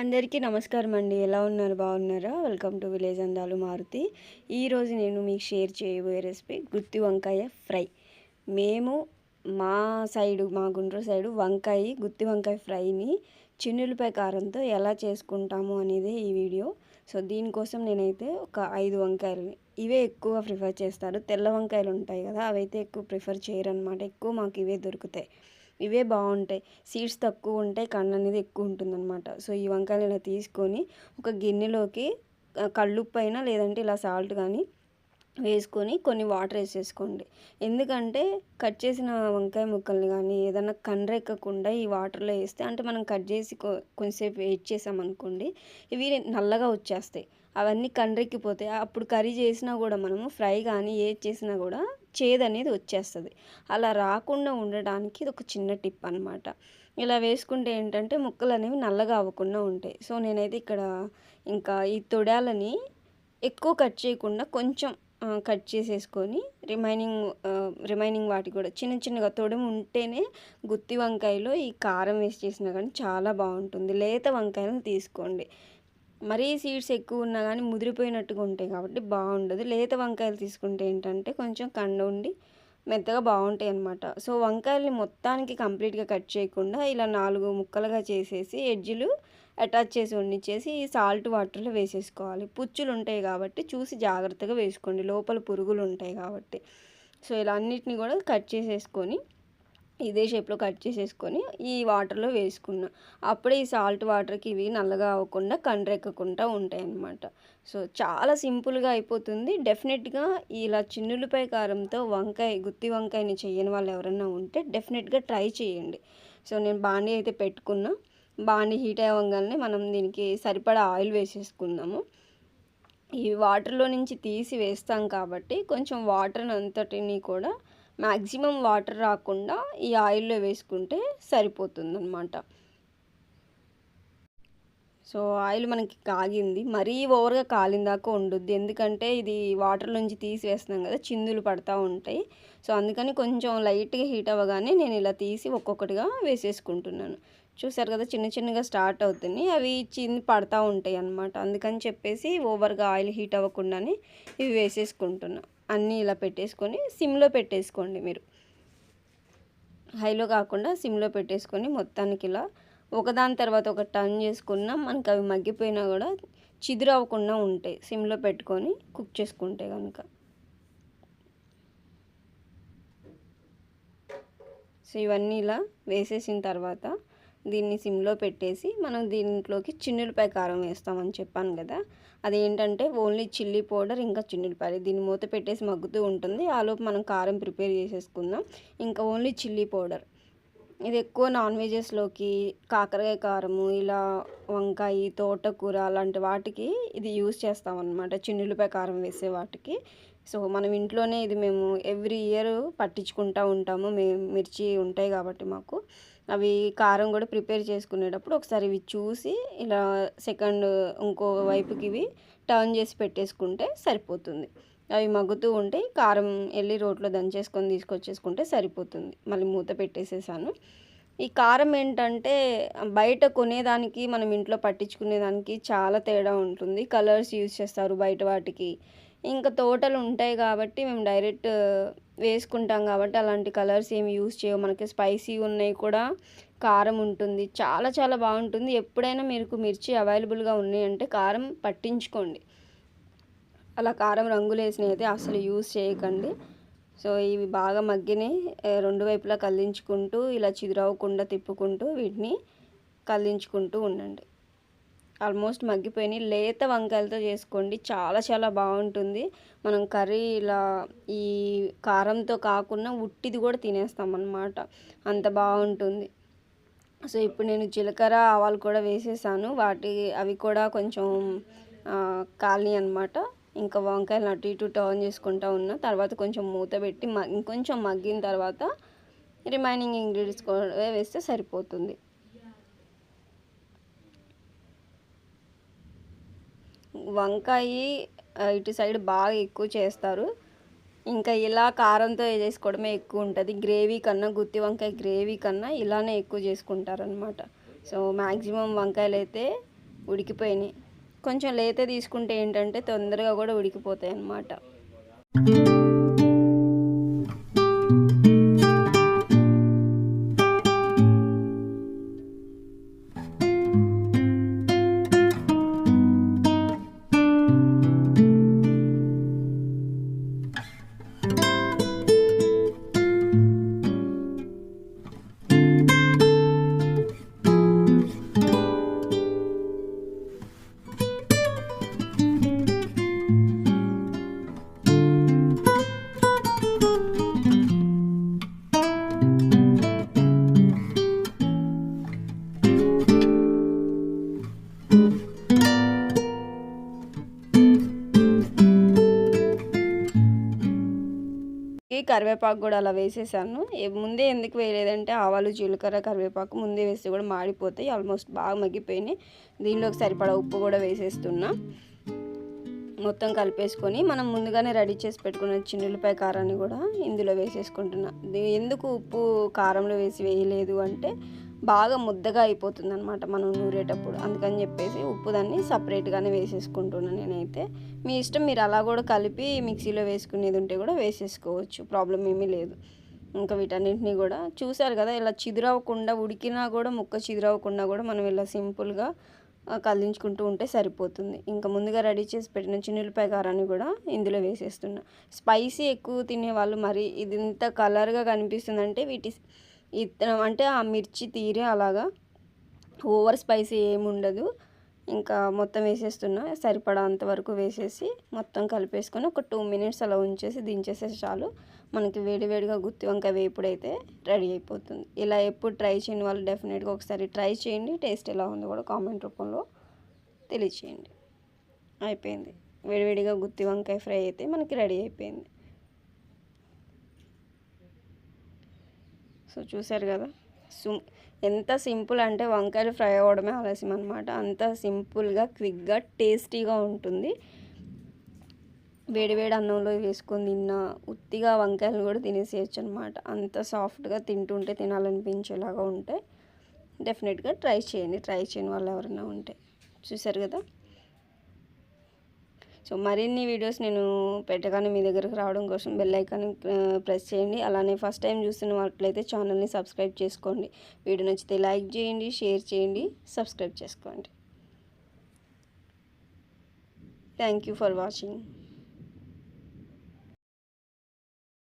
అందరికీ నమస్కారం అండి. ఎలా ఉన్నారు? బాగున్నారా? వెల్కమ్ టు విలేజ్ అందాలు మారుతి. ఈరోజు నేను మీకు షేర్ చేయబోయే రెసిపీ గుత్తి వంకాయ ఫ్రై. మేము మా సైడు మా గుంటూరు సైడు వంకాయ గుత్తి వంకాయ ఫ్రైని చిన్నులపై కారంతో ఎలా చేసుకుంటాము అనేది ఈ వీడియో. సో దీనికోసం నేనైతే ఒక ఐదు వంకాయలని ఇవే ఎక్కువ ప్రిఫర్ చేస్తారు. తెల్ల వంకాయలు ఉంటాయి కదా అవైతే ఎక్కువ ప్రిఫర్ చేయరు అనమాట ఎక్కువ మాకు ఇవే దొరుకుతాయి. ఇవే బాగుంటాయి. సీడ్స్ తక్కువ ఉంటాయి కన్ను అనేది ఎక్కువ ఉంటుందన్నమాట. సో ఈ వంకాయలు ఇలా తీసుకొని ఒక గిన్నెలోకి కళ్ళుప్పు అయినా లేదంటే ఇలా సాల్ట్ కానీ వేసుకొని కొన్ని వాటర్ వేసేసుకోండి. ఎందుకంటే కట్ చేసిన వంకాయ ముక్కల్ని కానీ ఏదైనా కండ్రెక్కకుండా ఈ వాటర్లో వేస్తే అంటే మనం కట్ చేసి కొంచెంసేపు వెయిట్ చేసామనుకోండి ఇవి నల్లగా వచ్చేస్తాయి. అవన్నీ కండ్రెక్కిపోతాయి అప్పుడు కర్రీ చేసినా కూడా మనము ఫ్రై కానీ ఏది చేసినా కూడా చేదు అనేది వచ్చేస్తుంది. అలా రాకుండా ఉండడానికి ఇది ఒక చిన్న టిప్ అనమాట ఇలా వేసుకుంటే ఏంటంటే ముక్కలు అనేవి నల్లగా అవ్వకుండా ఉంటాయి. సో నేనైతే ఇక్కడ ఇంకా ఈ తొడాలని ఎక్కువ కట్ చేయకుండా కొంచెం కట్ చేసేసుకొని రిమైనింగ్ రిమైనింగ్ వాటి కూడా చిన్న చిన్నగా తొడము ఉంటేనే గుత్తి వంకాయలో ఈ కారం వేసి చేసినా కానీ చాలా బాగుంటుంది. లేత వంకాయలను తీసుకోండి. మరీ సీడ్స్ ఎక్కువ ఉన్నా కానీ ముదిరిపోయినట్టుగా ఉంటాయి కాబట్టి బాగుండదు. లేత వంకాయలు తీసుకుంటే ఏంటంటే కొంచెం కండ ఉండి మెత్తగా బాగుంటాయి అనమాట సో వంకాయల్ని మొత్తానికి కంప్లీట్గా కట్ చేయకుండా ఇలా నాలుగు ముక్కలుగా చేసేసి ఎడ్జిలు అటాచ్ చేసి వండించేసి సాల్ట్ వాటర్లో వేసేసుకోవాలి. పుచ్చులు ఉంటాయి కాబట్టి చూసి జాగ్రత్తగా వేసుకోండి. లోపల పురుగులు ఉంటాయి కాబట్టి. సో ఇలా అన్నిటిని కూడా కట్ చేసేసుకొని ఇదే షేప్లో కట్ చేసేసుకొని ఈ వాటర్లో వేసుకున్నా. అప్పుడే ఈ సాల్ట్ వాటర్కి ఇవి నల్లగా అవ్వకుండా కండ్రెక్కకుండా ఉంటాయి అన్నమాట సో చాలా సింపుల్గా అయిపోతుంది. డెఫినెట్గా ఇలా చిన్నులపై కారంతో వంకాయ గుత్తి వంకాయని చేయని వాళ్ళు ఎవరైనా ఉంటే డెఫినెట్గా ట్రై చేయండి. సో నేను బాండీ అయితే పెట్టుకున్నా. బాండీ హీట్ అవ్వగానే మనం దీనికి సరిపడా ఆయిల్ వేసేసుకుందాము. ఈ వాటర్లో నుంచి తీసి వేస్తాం కాబట్టి కొంచెం వాటర్ అంతటిని కూడా మ్యాక్సిమం వాటర్ రాకుండా ఈ ఆయిల్లో వేసుకుంటే సరిపోతుందన్నమాట. సో ఆయిల్ మనకి కాగింది. మరీ ఓవర్గా కాలిన దాకా ఉండొద్దు. ఎందుకంటే ఇది వాటర్ నుంచి తీసి వేస్తున్నాం కదా చిందులు పడతా ఉంటాయి. సో అందుకని కొంచెం లైట్గా హీట్ అవ్వగానే నేను ఇలా తీసి ఒక్కొక్కటిగా వేసేసుకుంటున్నాను. చూసారు కదా చిన్న చిన్నగా స్టార్ట్ అవుతుంది అవి చింది పడతా ఉంటాయి అన్నమాట. అందుకని చెప్పేసి ఓవర్గా ఆయిల్ హీట్ అవ్వకుండానే ఇవి వేసేసుకుంటున్నాను అన్నీ ఇలా పెట్టేసుకొని సిమ్లో పెట్టేసుకోండి మీరు. హైలో కాకుండా సిమ్లో పెట్టేసుకొని మొత్తానికి ఇలా ఒకదాని తర్వాత ఒక టర్న్ చేసుకున్నా మనకి అవి మగ్గిపోయినా కూడా చిదురు అవ్వకుండా ఉంటాయి. సిమ్లో పెట్టుకొని కుక్ చేసుకుంటే కనుక. సో ఇవన్నీ ఇలా వేసేసిన తర్వాత దీన్ని సిమ్లో పెట్టేసి మనం దీంట్లోకి చిన్నులపాయ కారం వేస్తామని చెప్పాను కదా. అదేంటంటే ఓన్లీ చిల్లీ పౌడర్ ఇంకా చిన్నులపాయలు. దీన్ని మూత పెట్టేసి మగ్గుతూ ఉంటుంది. ఆలోపు మనం కారం ప్రిపేర్ చేసేసుకుందాం. ఇంకా ఓన్లీ చిల్లీ పౌడర్. ఇది ఎక్కువ నాన్ వెజెస్లోకి కాకరకాయ కారము ఇలా వంకాయ తోటకూర అలాంటి వాటికి ఇది యూజ్ చేస్తామన్నమాట. చిన్నులపాయ కారం వేసే వాటికి. సో మనం ఇంట్లోనే ఇది మేము ఎవ్రీ ఇయర్ పట్టించుకుంటూ ఉంటాము. మేము మిర్చి ఉంటాయి కాబట్టి మాకు. అవి కారం కూడా ప్రిపేర్ చేసుకునేటప్పుడు ఒకసారి ఇవి చూసి ఇలా సెకండ్ ఇంకో వైపుకి ఇవి టర్న్ చేసి పెట్టేసుకుంటే సరిపోతుంది. అవి మగ్గుతూ ఉంటే కారం వెళ్ళి రోట్లో దంచేసుకొని తీసుకొచ్చేసుకుంటే సరిపోతుంది. మళ్ళీ మూత పెట్టేసేసాను. ఈ కారం ఏంటంటే బయట కొనేదానికి మనం ఇంట్లో పట్టించుకునేదానికి చాలా తేడా ఉంటుంది. కలర్స్ యూజ్ చేస్తారు బయట వాటికి. ఇంకా తోటలు ఉంటాయి కాబట్టి మేము డైరెక్ట్ వేసుకుంటాం కాబట్టి అలాంటి కలర్స్ ఏమి యూస్ చేయవు. మనకి స్పైసీ ఉన్నాయి కూడా కారం ఉంటుంది. చాలా చాలా బాగుంటుంది. ఎప్పుడైనా మీకు మిర్చి అవైలబుల్గా ఉన్నాయంటే కారం పట్టించుకోండి. అలా కారం రంగులు వేసినవి అయితే అసలు యూస్ చేయకండి. సో ఇవి బాగా మగ్గిని రెండు వైపులా కల్లించుకుంటూ ఇలా చిదురవకుండా తిప్పుకుంటూ వీటిని కల్లించుకుంటూ ఉండండి. ఆల్మోస్ట్ మగ్గిపోయినాయి. లేత వంకాయలతో చేసుకోండి. చాలా చాలా బాగుంటుంది. మనం కర్రీ ఇలా ఈ కారంతో కాకుండా ఉట్టిది కూడా తినేస్తాం అన్నమాట అంత బాగుంటుంది. సో ఇప్పుడు నేను జీలకర్ర ఆవాలు కూడా వేసేసాను. వాటి అవి కూడా కొంచెం కాలనీ అనమాట ఇంకా వంకాయలు అటు ఇటు టర్న్ చేసుకుంటూ ఉన్నా. తర్వాత కొంచెం మూత పెట్టి ఇంకొంచెం మగ్గిన తర్వాత రిమైనింగ్ ఇంగ్రీడియంట్స్ కూడా వేస్తే సరిపోతుంది. వంకాయ ఇటు సైడ్ బాగా ఎక్కువ చేస్తారు. ఇంకా ఇలా కారంతో చేసుకోవడమే ఎక్కువ ఉంటుంది. గ్రేవీ కన్నా గుత్తి వంకాయ గ్రేవీ కన్నా ఇలానే ఎక్కువ చేసుకుంటారనమాట సో మ్యాక్సిమం వంకాయలు అయితే ఉడికిపోయినాయి. కొంచెం లేతే తీసుకుంటే ఏంటంటే తొందరగా కూడా ఉడికిపోతాయి అన్నమాట కరివేపాకు కూడా అలా వేసేసాను. ముందే ఎందుకు వేయలేదంటే ఆవాలు జీలకర్ర కరివేపాకు ముందే వేస్తే కూడా మాడిపోతాయి. ఆల్మోస్ట్ బాగా మగ్గిపోయినాయి. దీనిలోకి సరిపడా ఉప్పు కూడా వేసేస్తున్నా. మొత్తం కలిపేసుకొని మనం ముందుగానే రెడీ చేసి పెట్టుకున్న చిన్నులపాయ కారాన్ని కూడా ఇందులో వేసేసుకుంటున్నా. ఎందుకు ఉప్పు కారంలో వేసి వేయలేదు అంటే బాగా ముద్దగా అయిపోతుంది అనమాట మనం నూరేటప్పుడు. అందుకని చెప్పేసి ఉప్పు దాన్ని సపరేట్గానే వేసేసుకుంటున్నాను నేనైతే. మీ ఇష్టం మీరు అలా కూడా కలిపి మిక్సీలో వేసుకునేది ఉంటే కూడా వేసేసుకోవచ్చు. ప్రాబ్లం ఏమీ లేదు. ఇంకా వీటన్నింటినీ కూడా చూసారు కదా ఇలా చిదురవ్వకుండా ఉడికినా కూడా ముక్క చిదురవ్వకుండా కూడా మనం ఇలా సింపుల్గా కదిలించుకుంటూ ఉంటే సరిపోతుంది. ఇంకా ముందుగా రెడీ చేసి పెట్టిన చిన్నులపాయ కారాన్ని కూడా ఇందులో వేసేస్తున్నా. స్పైసీ ఎక్కువ తినే వాళ్ళు మరి ఇది ఇంత కలర్గా కనిపిస్తుందంటే వీటి అంటే ఆ మిర్చి తీరే అలాగా. ఓవర్ స్పైసీ ఏమి ఉండదు ఇంకా మొత్తం వేసేస్తున్నా. సరిపడా అంతవరకు వేసేసి మొత్తం కలిపేసుకొని ఒక టూ మినిట్స్ అలా ఉంచేసి దించేసేసి చాలు. మనకి వేడివేడిగా గుత్తి వంకాయ వేపుడు అయితే రెడీ అయిపోతుంది. ఇలా ఎప్పుడు ట్రై చేయని వాళ్ళు డెఫినెట్గా ఒకసారి ట్రై చేయండి. టేస్ట్ ఎలా ఉందో కూడా కామెంట్ రూపంలో తెలియచేయండి. అయిపోయింది. వేడివేడిగా గుత్తి వంకాయ ఫ్రై అయితే మనకి రెడీ అయిపోయింది. సో చూసారు కదా. సుమ్ ఎంత సింపుల్ అంటే వంకాయలు ఫ్రై అవ్వడమే ఆలస్యం అనమాట అంత సింపుల్గా క్విక్గా టేస్టీగా ఉంటుంది. వేడివేడి అన్నంలో వేసుకొని తిన్నా ఉత్తిగా వంకాయలు కూడా తినేసేయచ్చు అనమాట అంత సాఫ్ట్గా తింటుంటే తినాలనిపించేలాగా ఉంటే డెఫినెట్గా ట్రై చేయండి. ట్రై చేయని వాళ్ళు ఎవరైనా ఉంటే. చూసారు కదా? సో మరిన్ని వీడియోస్ నేను పెట్టగానే మీ దగ్గరకు రావడం కోసం బెల్ ఐకాన్ ప్రెస్ చేయండి. అలానే ఫస్ట్ టైం చూస్తున్న వాటిలైతే ఛానల్ని సబ్స్క్రైబ్ చేసుకోండి. వీడియో నచ్చితే లైక్ చేయండి షేర్ చేయండి సబ్స్క్రైబ్ చేసుకోండి. Thank you for watching